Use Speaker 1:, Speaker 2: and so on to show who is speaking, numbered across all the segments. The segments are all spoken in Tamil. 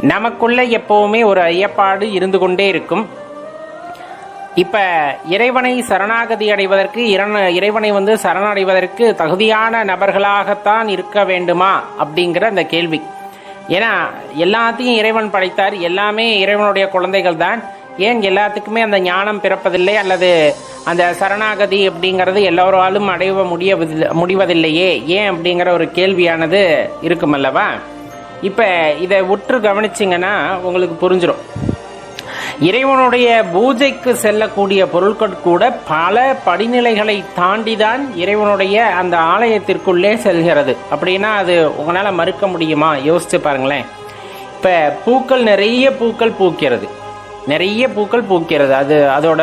Speaker 1: நமக்குள்ள எப்பவுமே ஒரு ஐயப்பாடு இருந்து கொண்டே இருக்கும். இப்ப இறைவனை சரணாகதி அடைவதற்கு இரண- இறைவனை வந்து சரணடைவதற்கு தகுதியான நபர்களாகத்தான் இருக்க வேண்டுமா அப்படிங்கிற அந்த கேள்வி. ஏன்னா எல்லாத்தையும் இறைவன் படைத்தார். எல்லாமே இறைவனுடைய குழந்தைகள் தான். ஏன் எல்லாத்துக்குமே அந்த ஞானம் பிறப்பதில்லை? அல்லது அந்த சரணாகதி அப்படிங்கிறது எல்லோராலும் அடைய முடிய முடிவதில்லையே? ஏன் அப்படிங்கிற ஒரு கேள்வியானது இருக்கும் அல்லவா இப்போ இதை உற்று கவனிச்சிங்கன்னா உங்களுக்கு புரிஞ்சிடும் இறைவனுடைய பூஜைக்கு செல்லக்கூடிய பொருட்கள் கூட பல படிநிலைகளை தாண்டிதான் இறைவனுடைய அந்த ஆலயத்திற்குள்ளே செல்கிறது. அப்படின்னா அது உங்களால் மறுக்க முடியுமா? யோசிச்சு பாருங்களேன். இப்போ பூக்கள் நிறைய பூக்கள் பூக்கிறது. நிறைய பூக்கள் பூக்கிறது. அது அதோட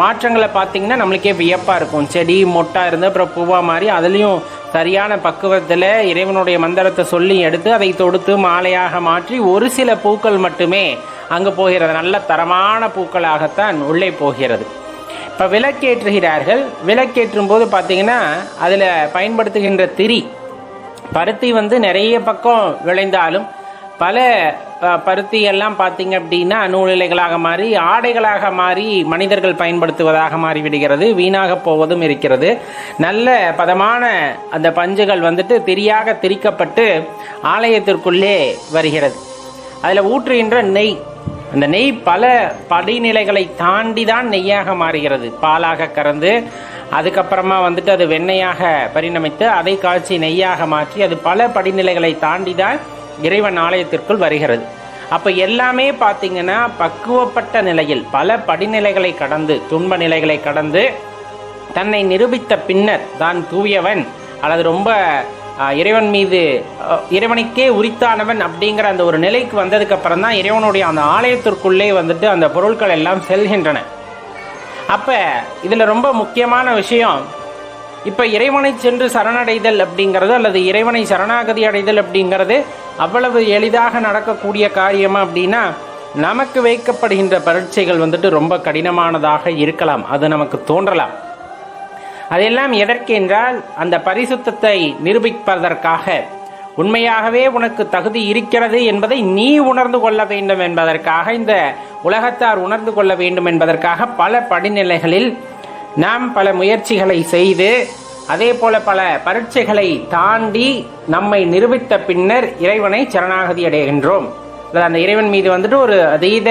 Speaker 1: மாற்றங்களை பார்த்தீங்கன்னா நம்மளுக்கே வியப்பாக இருக்கும். செடி மொட்டா இருந்து அப்புறம் பூவா மாதிரி அதுலேயும் சரியான பக்குவத்தில் இறைவனுடைய மந்திரத்தை சொல்லி எடுத்து அதை தொடுத்து மாலையாக மாற்றி ஒரு சில பூக்கள் மட்டுமே அங்கு போகிறது. நல்ல தரமான பூக்களாகத்தான் உள்ளே போகிறது. இப்போ விளக்கேற்றுகிறார்கள். விளக்கேற்றும் போது பார்த்தீங்கன்னா அதில் பயன்படுத்துகின்ற திரி. பருத்தி வந்து நிறைய பக்கம் விளைந்தாலும் பல பருத்தி எல்லாம் பார்த்தீங்க அப்படின்னா நூலிலைகளாக மாறி ஆடைகளாக மாறி மனிதர்கள் பயன்படுத்துவதாக மாறிவிடுகிறது வீணாக போவதும் இருக்கிறது. நல்ல பதமான அந்த பஞ்சுகள் வந்துட்டு திரியாக திரிக்கப்பட்டு ஆலயத்திற்குள்ளே வருகிறது. அதில் ஊற்றுகின்ற நெய் அந்த நெய் பல படிநிலைகளை தாண்டி தான் நெய்யாக மாறுகிறது. பாலாக கறந்து அதுக்கப்புறமா வந்துட்டு அது வெண்ணெயாக பரிணமித்து அதை காய்ச்சி நெய்யாக மாற்றி அது பல படிநிலைகளை தாண்டி தான் இறைவன் ஆலயத்திற்குள் வருகிறது. அப்ப எல்லாமே பார்த்தீங்கன்னா பக்குவப்பட்ட நிலையில் பல படிநிலைகளை கடந்து துன்ப நிலைகளை கடந்து தன்னை நிரூபித்த பின்னர் தான் தூயவன் அல்லது ரொம்ப இறைவன் மீது இறைவனுக்கே உரித்தானவன் அப்படிங்கிற அந்த ஒரு நிலைக்கு வந்ததுக்கு அப்புறம் தான் இறைவனுடைய அந்த ஆலயத்திற்குள்ளே வந்துட்டு அந்த பொருட்கள் எல்லாம் செல்கின்றன. அப்ப இதுல ரொம்ப முக்கியமான விஷயம் இப்ப இறைவனை சென்று சரணடைதல் அப்படிங்கிறது அல்லது இறைவனை சரணாகதி அடைதல் அப்படிங்கிறது அவ்வளவு எளிதாக நடக்கக்கூடிய காரியமா அப்படின்னா நமக்கு வைக்கப்படுகின்ற பரீட்சைகள் வந்துட்டு ரொம்ப கடினமானதாக இருக்கலாம். அது நமக்கு தோன்றலாம். அதெல்லாம் எதற்கென்றால் அந்த பரிசுத்தத்தை நிரூபிப்பதற்காக. உண்மையாகவே உனக்கு தகுதி இருக்கிறது என்பதை நீ உணர்ந்து கொள்ள வேண்டும் என்பதற்காக இந்த உலகத்தார் உணர்ந்து கொள்ள வேண்டும் என்பதற்காக பல படிநிலைகளில் நாம் பல முயற்சிகளை செய்து அதே போல பல பரீட்சைகளை தாண்டி நம்மை நிரூபித்த பின்னர் இறைவனை சரணாகதி அடைகின்றோம். அந்த இறைவன் மீது வந்துட்டு ஒரு அதீத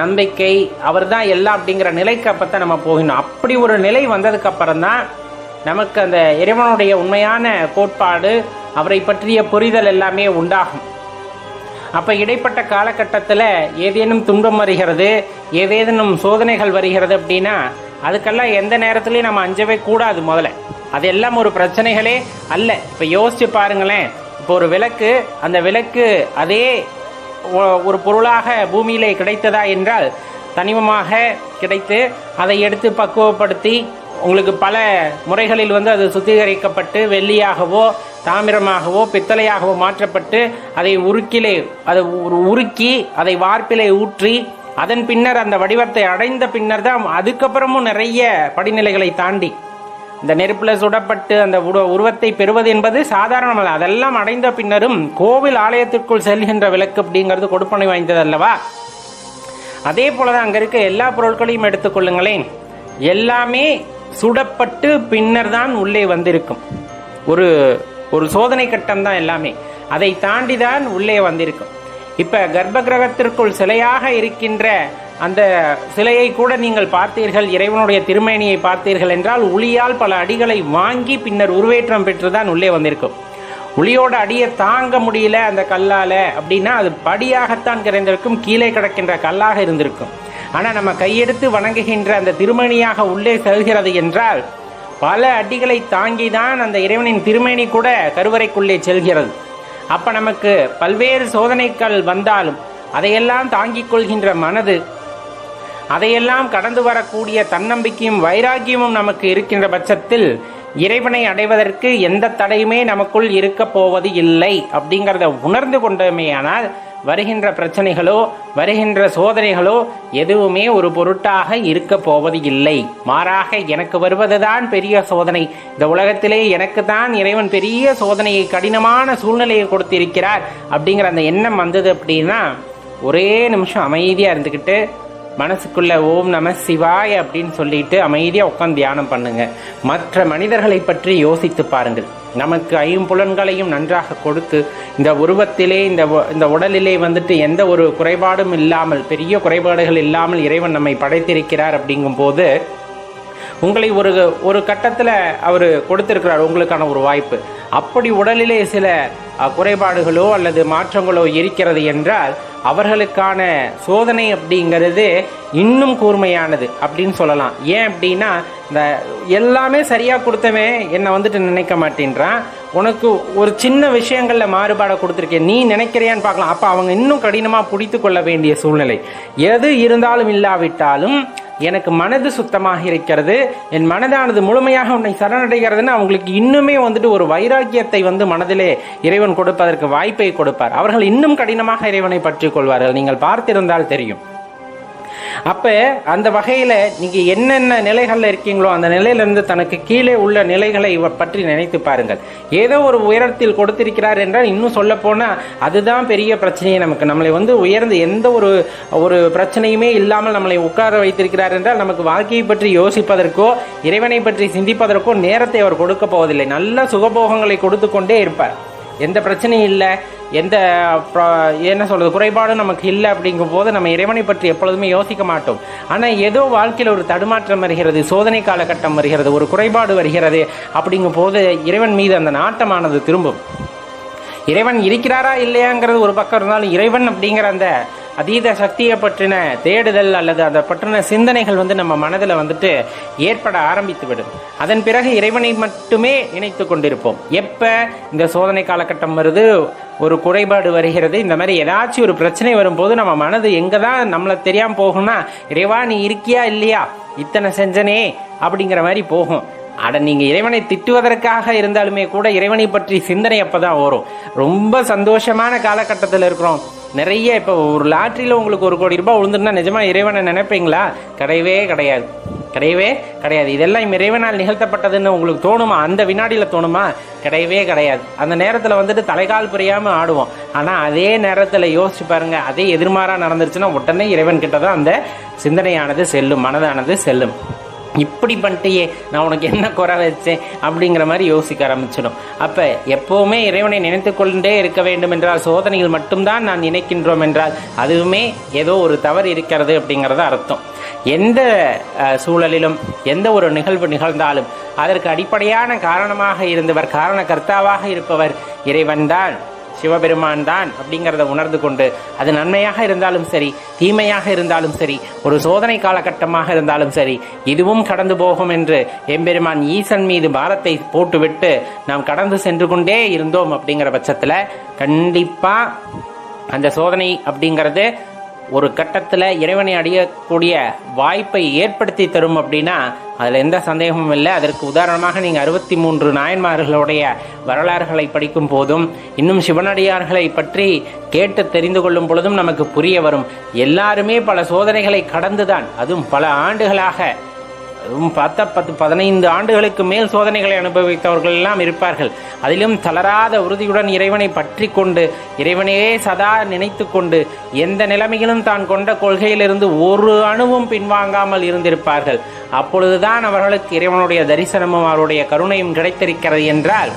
Speaker 1: நம்பிக்கை அவர் தான் எல்லாம் அப்படிங்கிற நிலைக்கு அப்பத்தான் நம்ம போகணும் அப்படி ஒரு நிலை வந்ததுக்கு அப்புறம் தான் நமக்கு அந்த இறைவனுடைய உண்மையான கோட்பாடு அவரை பற்றிய புரிதல் எல்லாமே உண்டாகும். அப்ப இடைப்பட்ட காலகட்டத்தில் ஏதேனும் துன்பம் வருகிறது ஏதேனும் சோதனைகள் வருகிறது அப்படின்னா அதுக்கெல்லாம் எந்த நேரத்திலையும் நம்ம அஞ்சவே கூடாது முதல்ல. அதெல்லாம் ஒரு பிரச்சனைகளே அல்ல. இப்ப யோசிச்சு பாருங்களேன். இப்போ ஒரு விளக்கு அந்த விளக்கு அதே ஒ- ஒரு பொருளாக பூமியிலே கிடைத்ததா என்றால் தனிமமாக கிடைத்து அதை எடுத்து பக்குவப்படுத்தி உங்களுக்கு பல முறைகளில் வந்து அது சுத்திகரிக்கப்பட்டு வெள்ளியாகவோ தாமிரமாகவோ பித்தளையாகவோ மாற்றப்பட்டு அதை உருக்கிலே அதை உருக்கி அதை வார்ப்பிலே ஊற்றி அதன் பின்னர் அந்த வடிவத்தை அடைந்த பின்னர் தான் அதுக்கப்புறமும் நிறைய படிநிலைகளை தாண்டி இந்த நெருப்பில் சுடப்பட்டு அந்த உரு- உருவத்தை பெறுவது என்பது சாதாரணமல்ல. அதெல்லாம் அடைந்த பின்னரும் கோவில் ஆலயத்திற்குள் செல்கின்ற விளக்கு அப்படிங்கிறது கொடுப்பனை வாய்ந்தது அல்லவா? அதே போலதான் அங்க இருக்க எல்லா பொருட்களையும் எடுத்துக்கொள்ளுங்களேன் எல்லாமே சுடப்பட்டு பின்னர் தான் உள்ளே வந்திருக்கும். ஒரு ஒரு சோதனை கட்டம் தான் எல்லாமே. அதை தாண்டி தான் உள்ளே வந்திருக்கும். இப்ப கர்ப்ப கிரகத்திற்குள் சிலையாக இருக்கின்ற அந்த சிலையை கூட நீங்கள் பார்த்தீர்கள் இறைவனுடைய திருமேனியை பார்த்தீர்கள் என்றால் உளியால் பல அடிகளை வாங்கி பின்னர் உருவேற்றம் பெற்றுதான் உள்ளே வந்திருக்கும். உளியோட அடியை தாங்க முடியல அந்த கல்லால் அப்படின்னா அது படியாகத்தான் கிடைந்திருக்கும் கீழே கிடக்கின்ற கல்லாக இருந்திருக்கும். ஆனால் நம்ம கையெடுத்து வணங்குகின்ற அந்த திருமணியாக உள்ளே செல்கிறது என்றால் பல அடிகளை தாங்கிதான் அந்த இறைவனின் திருமேனி கூட கருவறைக்குள்ளே செல்கிறது. அப்ப நமக்கு பல்வேறு சோதனைகள் வந்தாலும் அதையெல்லாம் தாங்கிக் கொள்கின்ற மனது அதையெல்லாம் கடந்து வரக்கூடிய தன்னம்பிக்கையும் வைராக்கியமும் நமக்கு இருக்கின்ற பட்சத்தில் இறைவனை அடைவதற்கு எந்த தடையுமே நமக்குள் இருக்க போவது இல்லை அப்படிங்கிறத உணர்ந்து கொண்டோமேயானால் வருகின்ற பிரச்சனைகளோ வருகின்ற சோதனைகளோ எதுவுமே ஒரு பொருட்டாக இருக்க போவது இல்லை. மாறாக எனக்கு வருவதுதான் பெரிய சோதனை. இந்த உலகத்திலே எனக்கு தான் இறைவன் பெரிய சோதனையை கடினமான சூழ்நிலையை கொடுத்திருக்கிறார் அப்படிங்கிற அந்த எண்ணம் வந்தது அப்படின்னா ஒரே நிமிஷம் அமைதியாக இருந்துக்கிட்டு மனசுக்குள்ள ஓம் நம சிவாய் அப்படின்னு சொல்லிட்டு அமைதியாக உட்காந்து தியானம் பண்ணுங்க. மற்ற மனிதர்களை பற்றி யோசித்து பாருங்கள். நமக்கு ஐம்புலன்களையும் நன்றாக கொடுத்து இந்த உருவத்திலே இந்த இந்த உடலிலே வந்துட்டு எந்த ஒரு குறைபாடும் இல்லாமல் பெரிய குறைபாடுகள் இல்லாமல் இறைவன் நம்மை படைத்திருக்கிறார் அப்படிங்கும்போது உங்களை ஒரு ஒரு கட்டத்தில் அவர் கொடுத்திருக்கிறார் உங்களுக்கான ஒரு வாய்ப்பு. அப்படி உடலிலே சில குறைபாடுகளோ அல்லது மாற்றங்களோ இருக்கிறது என்றால் அவர்களுக்கான சோதனை அப்படிங்கிறது இன்னும் கூர்மையானது அப்படின்னு சொல்லலாம். ஏன் அப்படின்னா இந்த எல்லாமே சரியாக கொடுத்தவன் என்னை வந்துட்டு நினைக்க மாட்டேன்றான். உனக்கு ஒரு சின்ன விஷயங்களில் மாறுபாடை கொடுத்துருக்கேன். நீ நினைக்கிறியான்னு பார்க்கலாம். அப்போ அவங்க இன்னும் கடினமாக பிடித்து கொள்ள வேண்டிய சூழ்நிலை. எது இருந்தாலும் இல்லாவிட்டாலும் எனக்கு மனது சுத்தமாக இருக்கிறது. என் மனதானது முழுமையாக உன்னை சரணடைகிறதுன்னு அவங்களுக்கு இன்னுமே வந்துட்டு ஒரு வைராக்கியத்தை வந்து மனதிலே இறைவன் கொடுப்பதற்கு வாய்ப்பை கொடுப்பார். அவர்கள் இன்னும் கடினமாக இறைவனை பற்றிக் கொள்வார்கள். நீங்கள் பார்த்திருந்தால் தெரியும். அப்ப அந்த வகையில நீங்க என்னென்ன நிலைகள்ல இருக்கீங்களோ அந்த நிலையிலிருந்து தனக்கு கீழே உள்ள நிலைகளை இவ- பற்றி நினைத்து பாருங்கள். ஏதோ ஒரு உயரத்தில் கொடுத்திருக்கிறார் என்றால் இன்னும் சொல்ல போனா அதுதான் பெரிய பிரச்சனையே நமக்கு. நம்மளை வந்து உயர்ந்து எந்த ஒரு ஒரு பிரச்சனையுமே இல்லாமல் நம்மளை உட்கார வைத்திருக்கிறார் என்றால் நமக்கு வாழ்க்கையை பற்றி யோசிப்பதற்கோ இறைவனை பற்றி சிந்திப்பதற்கோ நேரத்தை அவர் கொடுக்க போவதில்லை. நல்ல சுகபோகங்களை கொடுத்து கொண்டே இருப்பார். எந்த பிரச்சனையும் இல்லை. எந்த என்ன சொல்கிறது குறைபாடும் நமக்கு இல்லை அப்படிங்கும் போது நம்ம இறைவனை பற்றி எப்பொழுதுமே யோசிக்க மாட்டோம். ஆனால் ஏதோ வாழ்க்கையில் ஒரு தடுமாற்றம் வருகிறது சோதனை காலகட்டம் வருகிறது ஒரு குறைபாடு வருகிறது அப்படிங்கும் போது இறைவன் மீது அந்த நாட்டமானது திரும்பும். இறைவன் இருக்கிறாரா இல்லையாங்கிறது ஒரு பக்கம் இருந்தாலும் இறைவன் அப்படிங்கிற அந்த அதீத சக்தியை பற்றின தேடுதல் அல்லது அதை பற்றின சிந்தனைகள் வந்து நம்ம மனதில் வந்துட்டு ஏற்பட ஆரம்பித்து விடும் அதன் பிறகு இறைவனை மட்டுமே நினைத்து கொண்டிருப்போம். எப்போ இந்த சோதனை காலகட்டம் வருது? ஒரு குறைபாடு வருகிறது. இந்த மாதிரி ஏதாச்சும் ஒரு பிரச்சனை வரும்போது நம்ம மனது எங்கே தான் நம்மளை தெரியாமல் போகும்னா இறைவா நீ இருக்கியா இல்லையா? இத்தனை செஞ்சனே அப்படிங்கிற மாதிரி போகும். அட நீங்கள் இறைவனை திட்டுவதற்காக இருந்தாலுமே கூட இறைவனை பற்றி சிந்தனை அப்போ தான் வரும் ரொம்ப சந்தோஷமான காலகட்டத்தில் இருக்கிறோம். நிறைய இப்போ ஒரு லாட்டரியில் உங்களுக்கு ஒரு கோடி ரூபாய் விழுந்துருந்தா நிஜமா இறைவனை நினைப்பீங்களா? கிடையவே கிடையாது. கிடையவே கிடையாது. இதெல்லாம் இறைவனால் நிகழ்த்தப்பட்டதுன்னு உங்களுக்கு தோணுமா? அந்த வினாடியில் தோணுமா? கிடையவே கிடையாது. அந்த நேரத்தில் வந்துட்டு தலைகால் புரியாமல் ஆடுவோம். ஆனால் அதே நேரத்தில் யோசிச்சு பாருங்க அதே எதிர்மாறாக நடந்துருச்சுன்னா உடனே இறைவன் கிட்ட தான் அந்த சிந்தனையானது செல்லும் மனதானது செல்லும். இப்படி பண்ணிட்டியே நான் உனக்கு என்ன குறை வச்சேன் அப்படிங்கிற மாதிரி யோசிக்க ஆரம்பிச்சிடும். அப்போ எப்போவுமே இறைவனை நினைத்து கொண்டே இருக்க வேண்டும் என்றால் சோதனைகள் மட்டும்தான் நான் நினைக்கின்றோம் என்றால் அதுவுமே ஏதோ ஒரு தவறு இருக்கிறது அப்படிங்கிறது அர்த்தம். எந்த சூழலிலும் எந்த ஒரு நிகழ்வு நிகழ்ந்தாலும் அதற்கு அடிப்படையான காரணமாக இருந்தவர் காரண கர்த்தாவாக இருப்பவர் இறைவன்தான் சிவபெருமான் தான் அப்படிங்கிறத உணர்ந்து கொண்டு அது நன்மையாக இருந்தாலும் சரி தீமையாக இருந்தாலும் சரி ஒரு சோதனை காலகட்டமாக இருந்தாலும் சரி இதுவும் கடந்து போகும் என்று எம்பெருமான் ஈசன் மீது பாரத்தை போட்டுவிட்டு நாம் கடந்து சென்று கொண்டே இருந்தோம் அப்படிங்கிற பட்சத்தில் கண்டிப்பாக அந்த சோதனை அப்படிங்கிறது ஒரு கட்டத்தில் இறைவனை அடையக்கூடிய வாய்ப்பை ஏற்படுத்தி தரும் அப்படின்னா அதில் எந்த சந்தேகமும் இல்லை. அதற்கு உதாரணமாக நீங்கள் அறுபத்தி மூன்று நாயன்மார்களுடைய வரலாறுகளை படிக்கும் போதும் இன்னும் சிவனடியார்களை பற்றி கேட்டு தெரிந்து கொள்ளும் பொழுதும் நமக்கு புரிய வரும். எல்லாருமே பல சோதனைகளை கடந்துதான் அதுவும் பல ஆண்டுகளாக பத்து பத்து பதினைந்து ஆண்டுகளுக்கு மேல் சோதனைகளை அனுபவித்தவர்கள் எல்லாம் இருப்பார்கள். அதிலும் தளராத உறுதியுடன் இறைவனை பற்றி கொண்டு இறைவனையே சதா நினைத்து கொண்டு எந்த நிலைமையிலும் தான் கொண்ட கொள்கையிலிருந்து ஒரு அணுவும் பின்வாங்காமல் இருந்திருப்பார்கள். அப்பொழுதுதான் அவர்களுக்கு இறைவனுடைய தரிசனமும் அவருடைய கருணையும் கிடைத்திருக்கிறது என்றால்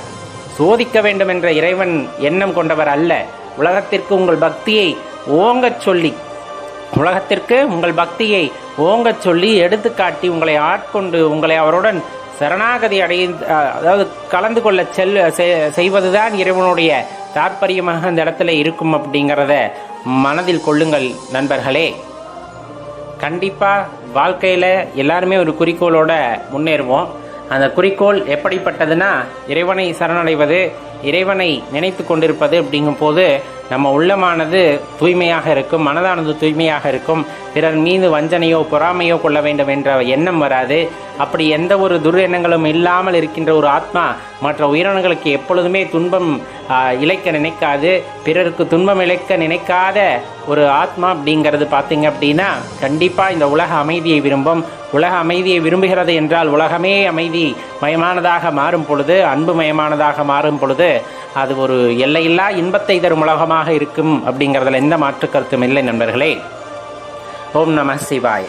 Speaker 1: சோதிக்க வேண்டும் என்ற இறைவன் எண்ணம் கொண்டவர் அல்ல. உலகத்திற்கு உங்கள் பக்தியை ஓங்கச் சொல்லி உலகத்திற்கு உங்கள் பக்தியை ஓங்கச் சொல்லி எடுத்துக்காட்டி உங்களை ஆட்கொண்டு உங்களை அவருடன் சரணாகதி அடைய அதாவது கலந்து கொள்ள செல் செ- செய்வதுதான் இறைவனுடைய தாற்பயமாக அந்த இடத்துல இருக்கும் அப்படிங்கிறத மனதில் கொள்ளுங்கள் நண்பர்களே. கண்டிப்பாக வாழ்க்கையில் எல்லாருமே ஒரு குறிக்கோளோட முன்னேறுவோம். அந்த குறிக்கோள் எப்படிப்பட்டதுன்னா இறைவனை சரணடைவது இறைவனை நினைத்து கொண்டிருப்பது அப்படிங்கும் போது நம்ம உள்ளமானது தூய்மையாக இருக்கும் மனதானது தூய்மையாக இருக்கும். பிறர் மீது வஞ்சனையோ பொறாமையோ கொள்ள வேண்டும் என்ற எண்ணம் வராது. அப்படி எந்த ஒரு துர்எண்ணங்களும் இல்லாமல் இருக்கின்ற ஒரு ஆத்மா மற்ற உயிரினங்களுக்கு எப்பொழுதுமே துன்பம் இழைக்க நினைக்காது. பிறருக்கு துன்பம் இழைக்க நினைக்காத ஒரு ஆத்மா அப்படிங்கிறது பார்த்தீங்க அப்படின்னா கண்டிப்பாக இந்த உலக அமைதியை விரும்பும். உலக அமைதியை விரும்புகிறது என்றால் உலகமே அமைதி மயமானதாக மாறும் பொழுது அன்பு மயமானதாக மாறும் பொழுது அது ஒரு எல்லையில்லா இன்பத்தை தரும் உலகமாக இருக்கும் அப்படிங்கிறதுல எந்த மாற்று கருத்தும் இல்லை நண்பர்களே. ஓம் நம சிவாய்.